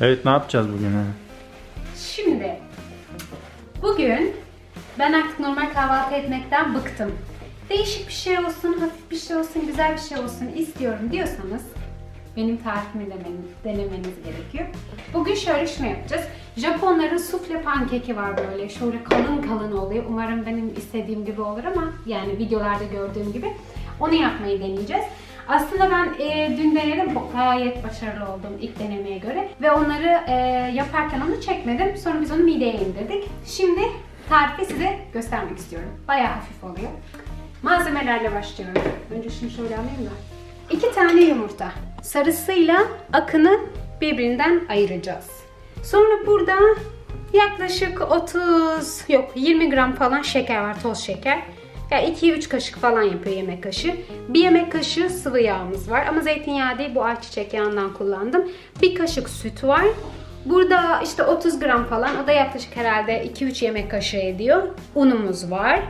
Evet ne yapacağız bugün? ha? Şimdi bugün ben artık normal kahvaltı etmekten bıktım. Değişik bir şey olsun, hafif bir şey olsun, güzel bir şey olsun istiyorum diyorsanız benim tarifimi demeniz, denemeniz gerekiyor. Bugün şöyle şunu yapacağız. Japonların sufle pankeki var böyle. Şöyle kalın kalın oluyor. Umarım benim istediğim gibi olur ama yani videolarda gördüğüm gibi. Onu yapmayı deneyeceğiz. Aslında ben e, dün denedim. Gayet başarılı oldum ilk denemeye göre. Ve onları e, yaparken onu çekmedim. Sonra biz onu mideye indirdik. Şimdi tarifi size göstermek istiyorum. Bayağı hafif oluyor. Malzemelerle başlıyorum. Önce şunu şöyle alayım da. İki tane yumurta. Sarısıyla akını birbirinden ayıracağız. Sonra burada yaklaşık 30 yok 20 gram falan şeker var toz şeker. Ya 2-3 kaşık falan yapıyor yemek kaşığı. Bir yemek kaşığı sıvı yağımız var ama zeytinyağı değil bu ayçiçek yağından kullandım. Bir kaşık süt var. Burada işte 30 gram falan o da yaklaşık herhalde 2-3 yemek kaşığı ediyor. Unumuz var.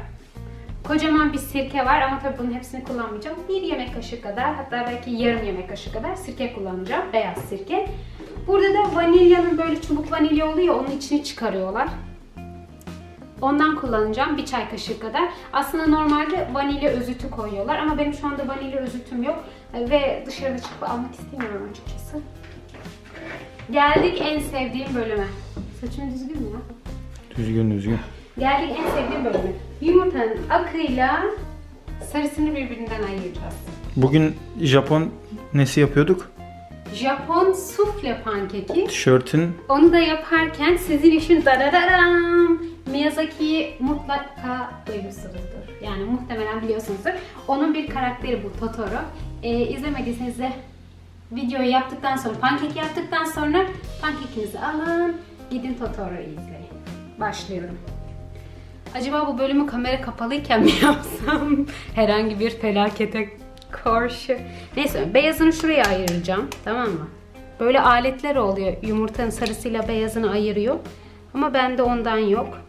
Kocaman bir sirke var ama tabii bunun hepsini kullanmayacağım. Bir yemek kaşığı kadar hatta belki yarım yemek kaşığı kadar sirke kullanacağım. Beyaz sirke. Burada da vanilyanın böyle çubuk vanilya oluyor onun içini çıkarıyorlar. Ondan kullanacağım bir çay kaşığı kadar. Aslında normalde vanilya özütü koyuyorlar ama benim şu anda vanilya özütüm yok ve dışarıda çıkıp almak istemiyorum açıkçası. Geldik en sevdiğim bölüme. Saçım düzgün mü ya? Düzgün düzgün. Geldik en sevdiğim bölüme. Yumurtanın akıyla sarısını birbirinden ayıracağız. Bugün Japon nesi yapıyorduk? Japon sufle pankeki. Tişörtün Onu da yaparken sizin için darararam Miyazaki'yi mutlaka duymuşsunuzdur. Yani muhtemelen biliyorsunuzdur. Onun bir karakteri bu Totoro. Ee, izlemediyseniz de videoyu yaptıktan sonra, pankek yaptıktan sonra pankekinizi alın, gidin Totoro'yu izleyin. Başlıyorum. Acaba bu bölümü kamera kapalıyken mi yapsam? Herhangi bir felakete karşı. Neyse beyazını şuraya ayıracağım. Tamam mı? Böyle aletler oluyor. Yumurtanın sarısıyla beyazını ayırıyor. Ama bende ondan yok.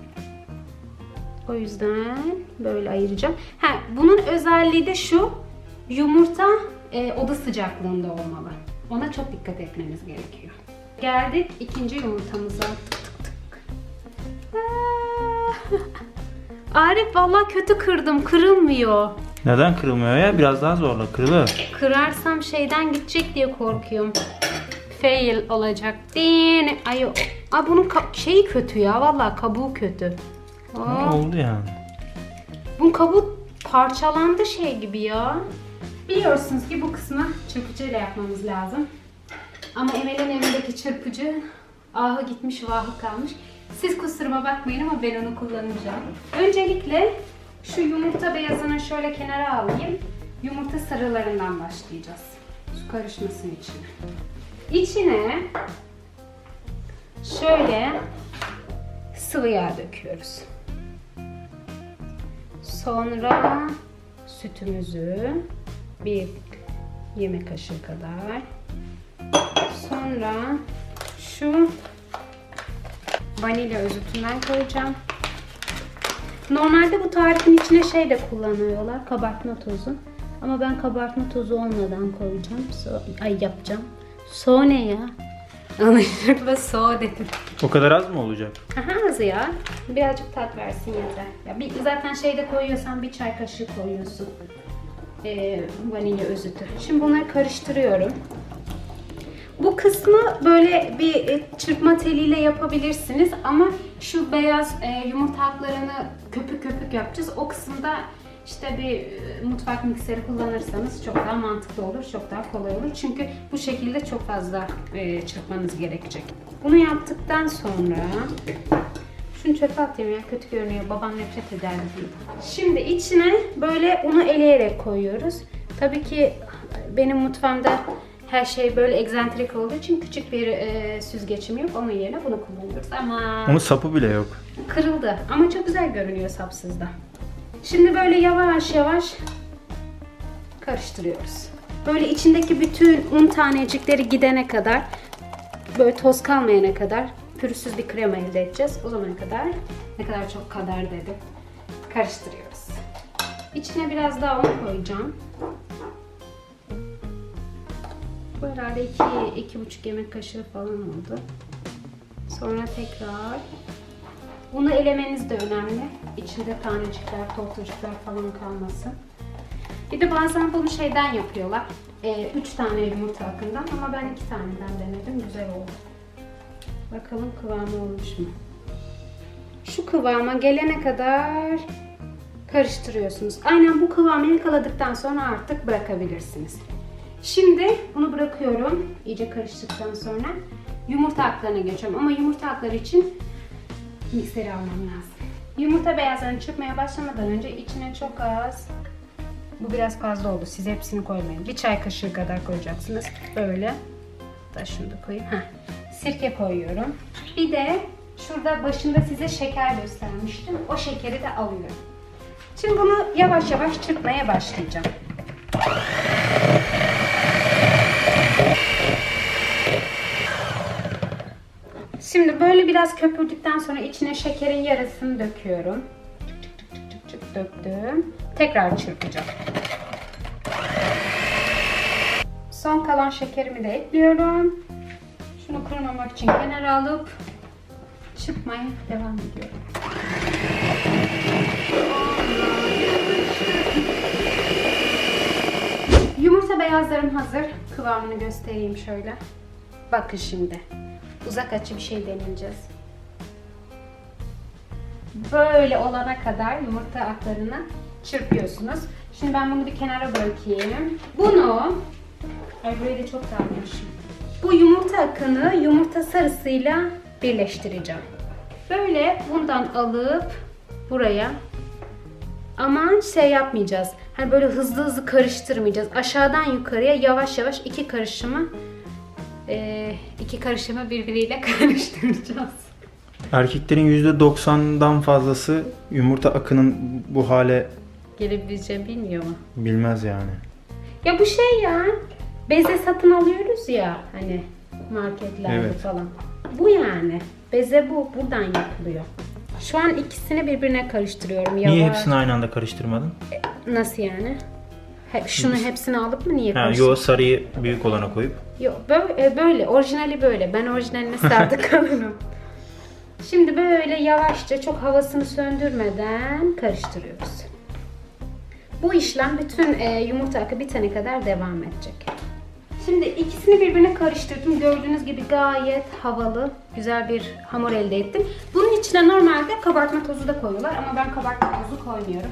O yüzden böyle ayıracağım. Ha, bunun özelliği de şu. Yumurta e, oda sıcaklığında olmalı. Ona çok dikkat etmeniz gerekiyor. Geldik ikinci yumurtamıza. Tık tık tık. Aa! Arif vallahi kötü kırdım. Kırılmıyor. neden kırılmıyor ya? Biraz daha zorla kırılır. Kırarsam şeyden gidecek diye korkuyorum. Fail olacak. Din. Ay, Aa, bunun şeyi kötü ya. Vallahi kabuğu kötü. Aa, Oldu yani. bunun kabuğu parçalandı şey gibi ya. Biliyorsunuz ki bu kısmı çırpıcıyla yapmamız lazım. Ama Emel'in evindeki çırpıcı ahı gitmiş vahı kalmış. Siz kusuruma bakmayın ama ben onu kullanacağım. Öncelikle şu yumurta beyazını şöyle kenara alayım. Yumurta sarılarından başlayacağız. Su karışmasın içine. İçine şöyle sıvı yağ döküyoruz. Sonra sütümüzü bir yemek kaşığı kadar. Sonra şu vanilya özütünden koyacağım. Normalde bu tarifin içine şey de kullanıyorlar. Kabartma tozu. Ama ben kabartma tozu olmadan koyacağım. So- ay yapacağım. So ya? Anlaşılırla so dedim. O kadar az mı olacak? Aha az ya. Birazcık tat versin yeter. Ya bir, zaten şeyde koyuyorsan bir çay kaşığı koyuyorsun. Ee, vanilya özütü. Şimdi bunları karıştırıyorum. Bu kısmı böyle bir e, çırpma teliyle yapabilirsiniz ama şu beyaz e, yumurta haplarını köpük köpük yapacağız. O kısımda işte bir e, mutfak mikseri kullanırsanız çok daha mantıklı olur, çok daha kolay olur. Çünkü bu şekilde çok fazla e, çırpmanız gerekecek. Bunu yaptıktan sonra şunu çöpe atayım ya kötü görünüyor. Babam nefret eder bundan. Şimdi içine böyle unu eleyerek koyuyoruz. Tabii ki benim mutfağımda her şey böyle egzantrik olduğu için küçük bir e, süzgeçim yok. Onun yerine bunu kullanıyoruz ama Onun sapı bile yok. kırıldı. Ama çok güzel görünüyor sapsızda. Şimdi böyle yavaş yavaş karıştırıyoruz. Böyle içindeki bütün un tanecikleri gidene kadar böyle toz kalmayana kadar pürüzsüz bir krema elde edeceğiz. O zamana kadar ne kadar çok kadar dedim. Karıştırıyoruz. İçine biraz daha un koyacağım. Bu herhalde iki, iki buçuk yemek kaşığı falan oldu. Sonra tekrar bunu elemeniz de önemli. İçinde tanecikler, tortucuklar falan kalmasın. Bir de bazen bunu şeyden yapıyorlar. Ee, üç tane yumurta akından ama ben iki taneden denedim. Güzel oldu. Bakalım kıvamı olmuş mu? Şu kıvama gelene kadar karıştırıyorsunuz. Aynen bu kıvamı yakaladıktan sonra artık bırakabilirsiniz. Şimdi bunu bırakıyorum. iyice karıştıktan sonra yumurta aklarına geçiyorum. Ama yumurta akları için mikseri almam lazım. Yumurta beyazlarını çırpmaya başlamadan önce içine çok az bu biraz fazla oldu. Siz hepsini koymayın. Bir çay kaşığı kadar koyacaksınız. Böyle. Da şunu da koyayım. Heh. Sirke koyuyorum. Bir de şurada başında size şeker göstermiştim. O şekeri de alıyorum. Şimdi bunu yavaş yavaş çırpmaya başlayacağım. Şimdi böyle biraz köpürdükten sonra içine şekerin yarısını döküyorum. Çık çık çık çık çık döktüm. Tekrar çırpacağım. Son kalan şekerimi de ekliyorum. Şunu kırmamak için kenara alıp çırpmaya devam ediyorum. Yumurta beyazlarım hazır. Kıvamını göstereyim şöyle. Bakın şimdi. Uzak açı bir şey deneyeceğiz. Böyle olana kadar yumurta aklarını çırpıyorsunuz. Şimdi ben bunu bir kenara bırakayım. Bunu, ay burayı da çok dağılmışım. Bu yumurta akını yumurta sarısıyla birleştireceğim. Böyle bundan alıp buraya ama şey yapmayacağız. Hani böyle hızlı hızlı karıştırmayacağız. Aşağıdan yukarıya yavaş yavaş iki karışımı eee, iki karışımı birbiriyle karıştıracağız. Erkeklerin %90'dan fazlası yumurta akının bu hale Gelebileceğimi bilmiyor mu? bilmez yani. Ya bu şey ya. Beze satın alıyoruz ya hani marketlerde Evet. falan. Bu yani. Beze bu. Buradan yapılıyor. Şu an ikisini birbirine karıştırıyorum. Niye Yavaş. hepsini aynı anda karıştırmadın? Nasıl yani? He- şunu hepsini alıp mı niye Ha, yo sarıyı büyük olana koyup. Yok böyle, böyle orijinali böyle. Ben orijinaline sadık kalırım. Şimdi böyle yavaşça çok havasını söndürmeden karıştırıyoruz. Bu işlem bütün e, yumurta akı bitene kadar devam edecek. Şimdi ikisini birbirine karıştırdım. Gördüğünüz gibi gayet havalı, güzel bir hamur elde ettim. Bunun içine normalde kabartma tozu da koyuyorlar ama ben kabartma tozu koymuyorum.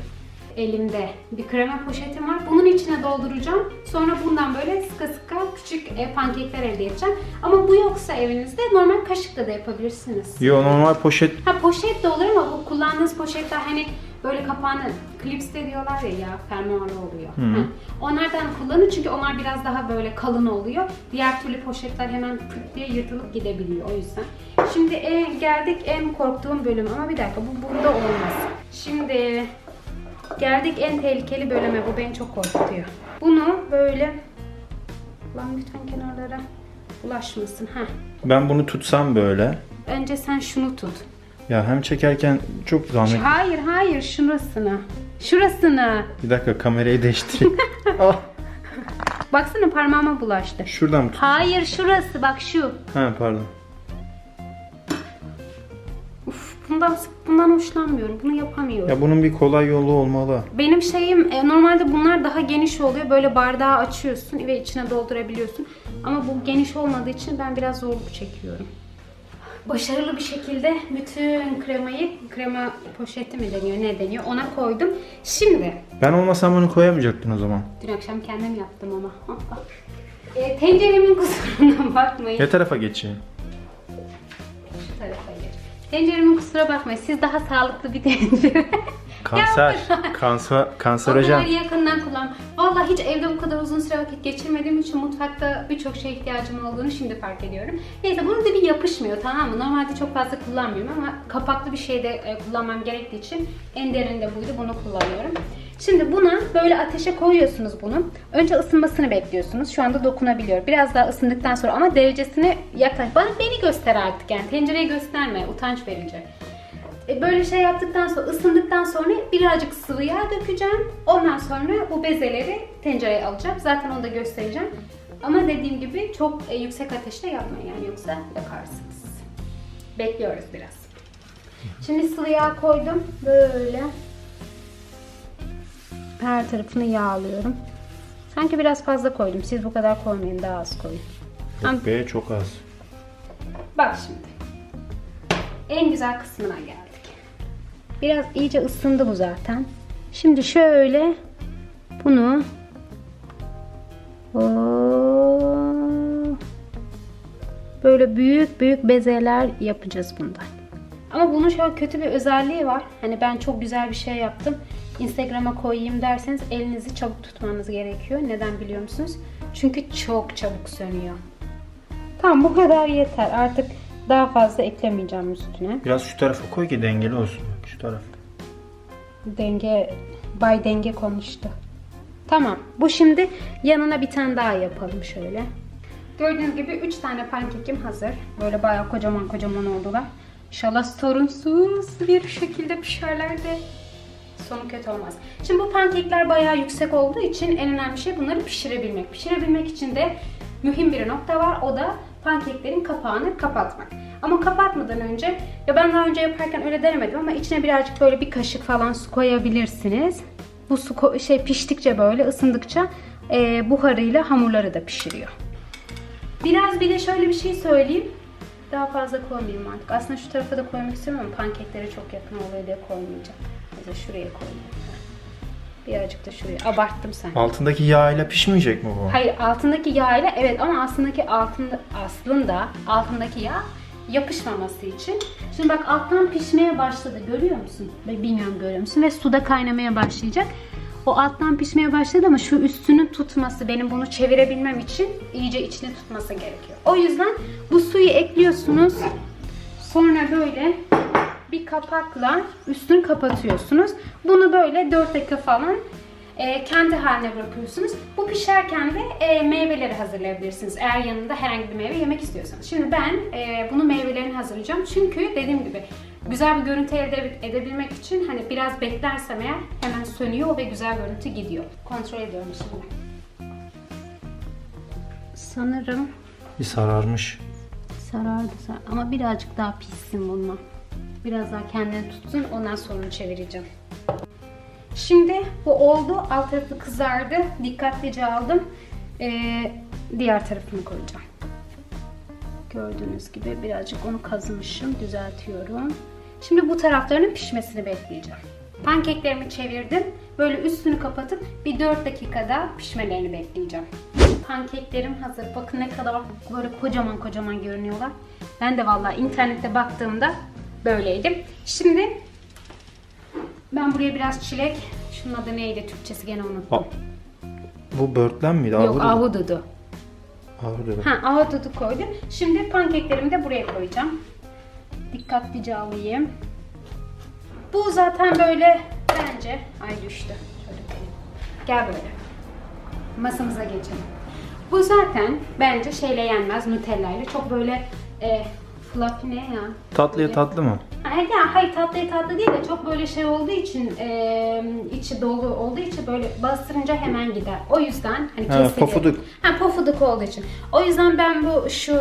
Elimde bir krema poşetim var. Bunun içine dolduracağım. Sonra bundan böyle sıka sıka küçük e, pankekler elde edeceğim. Ama bu yoksa evinizde normal kaşıkla da yapabilirsiniz. Yo normal poşet Ha poşet de olur ama bu kullandığınız poşetler hani böyle kapağını klips de diyorlar ya ya fermuarlı oluyor. Hı. Ha, Onlardan kullanın çünkü onlar biraz daha böyle kalın oluyor. Diğer türlü poşetler hemen pıt diye yırtılıp gidebiliyor o yüzden. Şimdi e, geldik en korktuğum bölüm ama bir dakika bu burada olmaz. Şimdi geldik en tehlikeli bölüme bu beni çok korkutuyor. Bunu böyle Lan lütfen kenarlara ulaşmasın. Ha. ben bunu tutsam böyle. Önce sen şunu tut. Ya hem çekerken çok zahmet. Hayır hayır şurasına. Şurasına. Bir dakika kamerayı değiştireyim. ah, Baksana parmağıma bulaştı. şuradan mı tut? Hayır şurası bak şu. Ha pardon. Bundan bundan hoşlanmıyorum. Bunu yapamıyorum. Ya bunun bir kolay yolu olmalı. Benim şeyim e, normalde bunlar daha geniş oluyor. Böyle bardağı açıyorsun ve içine doldurabiliyorsun. Ama bu geniş olmadığı için ben biraz zorluk çekiyorum. Başarılı bir şekilde bütün kremayı, krema poşeti mi deniyor ne deniyor ona koydum. Şimdi Ben olmasam bunu koyamayacaktın o zaman. Dün akşam kendim yaptım ama. e, tenceremin kusuruna bakmayın. Ne tarafa geçeyim? Tenceremin kusura bakmayın. Siz daha sağlıklı bir tencere. Kanser. Kanser, kanserojen. Onları yakından kullan. Vallahi hiç evde bu kadar uzun süre vakit geçirmediğim için mutfakta birçok şeye ihtiyacım olduğunu şimdi fark ediyorum. Neyse bunun dibi yapışmıyor tamam mı? Normalde çok fazla kullanmıyorum ama kapaklı bir şeyde e, kullanmam gerektiği için en derinde buydu. Bunu kullanıyorum. Şimdi buna böyle ateşe koyuyorsunuz bunu. Önce ısınmasını bekliyorsunuz. Şu anda dokunabiliyor. Biraz daha ısındıktan sonra ama derecesini yaklaş. Bana beni göster artık yani. Tencereyi gösterme. Utanç verici. E, Böyle şey yaptıktan sonra, ısındıktan sonra birazcık sıvı yağ dökeceğim. Ondan sonra bu bezeleri tencereye alacağım. Zaten onu da göstereceğim. Ama dediğim gibi çok e, yüksek ateşte yapmayın yani yoksa yakarsınız. Bekliyoruz biraz. Şimdi sıvı yağ koydum. Böyle her tarafını yağlıyorum. Sanki biraz fazla koydum. Siz bu kadar koymayın. Daha az koyun. Yok be çok az. Bak şimdi. En güzel kısmına geldik. Biraz iyice ısındı bu zaten. Şimdi şöyle bunu Oo, böyle büyük büyük bezeler yapacağız bundan. Ama bunun şöyle kötü bir özelliği var. Hani ben çok güzel bir şey yaptım. Instagram'a koyayım derseniz elinizi çabuk tutmanız gerekiyor. Neden biliyor musunuz? Çünkü çok çabuk sönüyor. Tamam bu kadar yeter. Artık daha fazla eklemeyeceğim üstüne. Biraz şu tarafa koy ki dengeli olsun. Şu tarafta. Denge, bay denge konuştu. Tamam. Bu şimdi yanına bir tane daha yapalım şöyle. Gördüğünüz gibi 3 tane pankekim hazır. Böyle bayağı kocaman kocaman oldular. İnşallah sorunsuz bir şekilde pişerler de sonu kötü olmaz. Şimdi bu pankekler bayağı yüksek olduğu için en önemli şey bunları pişirebilmek. Pişirebilmek için de mühim bir nokta var. O da pankeklerin kapağını kapatmak. Ama kapatmadan önce ya ben daha önce yaparken öyle denemedim ama içine birazcık böyle bir kaşık falan su koyabilirsiniz. Bu su şey piştikçe böyle ısındıkça e, buharıyla hamurları da pişiriyor. Biraz bir de şöyle bir şey söyleyeyim. Daha fazla koymayayım artık. Aslında şu tarafa da koymak istiyorum ama pankeklere çok yakın oluyor diye koymayacağım. Mesela şuraya koyayım. Birazcık da şuraya. Abarttım sanki. Altındaki yağıyla pişmeyecek mi bu? Hayır altındaki yağ ile evet ama aslındaki altında aslında altındaki yağ yapışmaması için. Şimdi bak alttan pişmeye başladı görüyor musun? Bilmiyorum görüyor musun? Ve suda kaynamaya başlayacak. O alttan pişmeye başladı ama şu üstünün tutması benim bunu çevirebilmem için iyice içini tutması gerekiyor. O yüzden bu suyu ekliyorsunuz. Sonra böyle bir kapakla üstünü kapatıyorsunuz. Bunu böyle 4 dakika falan e, kendi haline bırakıyorsunuz. Bu pişerken de e, meyveleri hazırlayabilirsiniz. Eğer yanında herhangi bir meyve yemek istiyorsanız. Şimdi ben e, bunu meyvelerini hazırlayacağım. Çünkü dediğim gibi güzel bir görüntü elde edebilmek için hani biraz beklersem eğer hemen sönüyor ve güzel görüntü gidiyor. Kontrol ediyorum şimdi. Sanırım Bir sararmış. Sarardı sar ama birazcık daha pişsin bununla. Biraz daha kendini tutsun ondan sonra çevireceğim. Şimdi bu oldu. Alt tarafı kızardı. Dikkatlice aldım. Ee, diğer tarafını koyacağım. Gördüğünüz gibi birazcık onu kazımışım. Düzeltiyorum. Şimdi bu taraflarının pişmesini bekleyeceğim. Pankeklerimi çevirdim. Böyle üstünü kapatıp bir 4 dakikada pişmelerini bekleyeceğim. Pankeklerim hazır. Bakın ne kadar böyle kocaman kocaman görünüyorlar. Ben de vallahi internette baktığımda böyleydim. Şimdi ben buraya biraz çilek, şunun adı neydi Türkçesi gene unuttum. Aa, bu börtlen miydi? Yok Ahududu. ahududu. Ahududu. Ha ahududu koydum. Şimdi pankeklerimi de buraya koyacağım. Dikkatlice alayım. Bu zaten böyle bence... Ay düştü. Şöyle koyayım. Gel böyle. Masamıza geçelim. Bu zaten bence şeyle yenmez Nutella ile. Çok böyle e, fluffy ne ya? Tatlıya Böyle- tatlı mı? Ha, ya hayır tatlı tatlı değil de çok böyle şey olduğu için e, içi dolu olduğu için böyle bastırınca hemen gider. O yüzden hani Ha, kesilir. pofuduk. Ha pofuduk olduğu için. O yüzden ben bu şu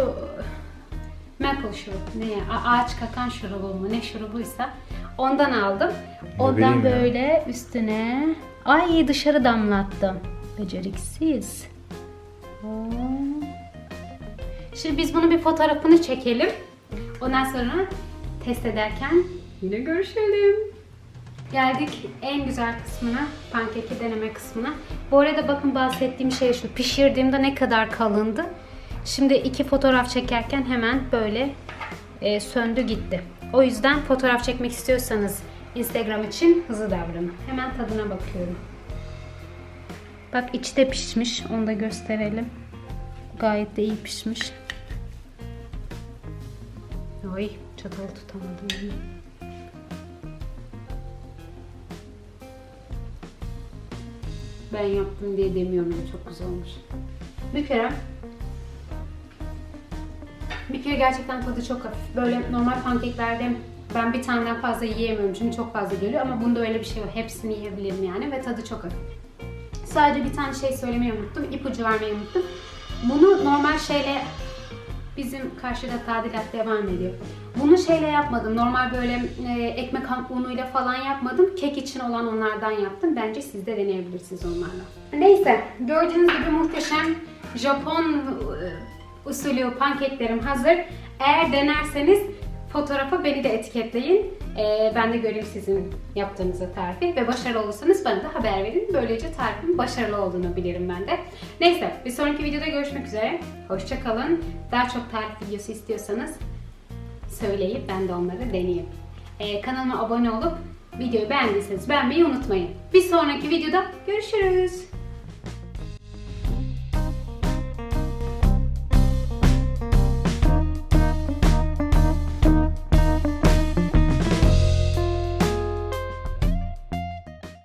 maple şurup ne ya A- ağaç kakan şurubu mu ne şurubuysa ondan aldım. Ondan bileyim ya. böyle üstüne ay dışarı damlattım. Beceriksiz. Oo. Şimdi biz bunun bir fotoğrafını çekelim. Ondan sonra test ederken yine görüşelim. Geldik en güzel kısmına, pankeki deneme kısmına. Bu arada bakın bahsettiğim şey şu, pişirdiğimde ne kadar kalındı. Şimdi iki fotoğraf çekerken hemen böyle e, söndü gitti. O yüzden fotoğraf çekmek istiyorsanız Instagram için hızlı davranın. Hemen tadına bakıyorum. Bak içi de pişmiş, onu da gösterelim. Gayet de iyi pişmiş. Ay çatalı tutamadım. Ben yaptım diye demiyorum çok güzel olmuş. Bir kere bir kere gerçekten tadı çok hafif. Böyle normal pankeklerde ben bir taneden fazla yiyemiyorum çünkü çok fazla geliyor ama bunda öyle bir şey yok. Hepsini yiyebilirim yani ve tadı çok hafif. Sadece bir tane şey söylemeyi unuttum. ipucu vermeyi unuttum. Bunu normal şeyle bizim karşıda tadilat devam ediyor. Bunu şeyle yapmadım. Normal böyle e, ekmek unuyla falan yapmadım. Kek için olan onlardan yaptım. Bence siz de deneyebilirsiniz onlarla. Neyse gördüğünüz gibi muhteşem Japon e, usulü pankeklerim hazır. Eğer denerseniz fotoğrafa beni de etiketleyin. E, ben de göreyim sizin yaptığınızı tarifi ve başarılı olursanız bana da haber verin. Böylece tarifimin başarılı olduğunu bilirim ben de. Neyse bir sonraki videoda görüşmek üzere. Hoşçakalın. Daha çok tarif videosu istiyorsanız söyleyip ben de onları deneyeyim. Ee, kanalıma abone olup videoyu beğendiyseniz beğenmeyi unutmayın. Bir sonraki videoda görüşürüz.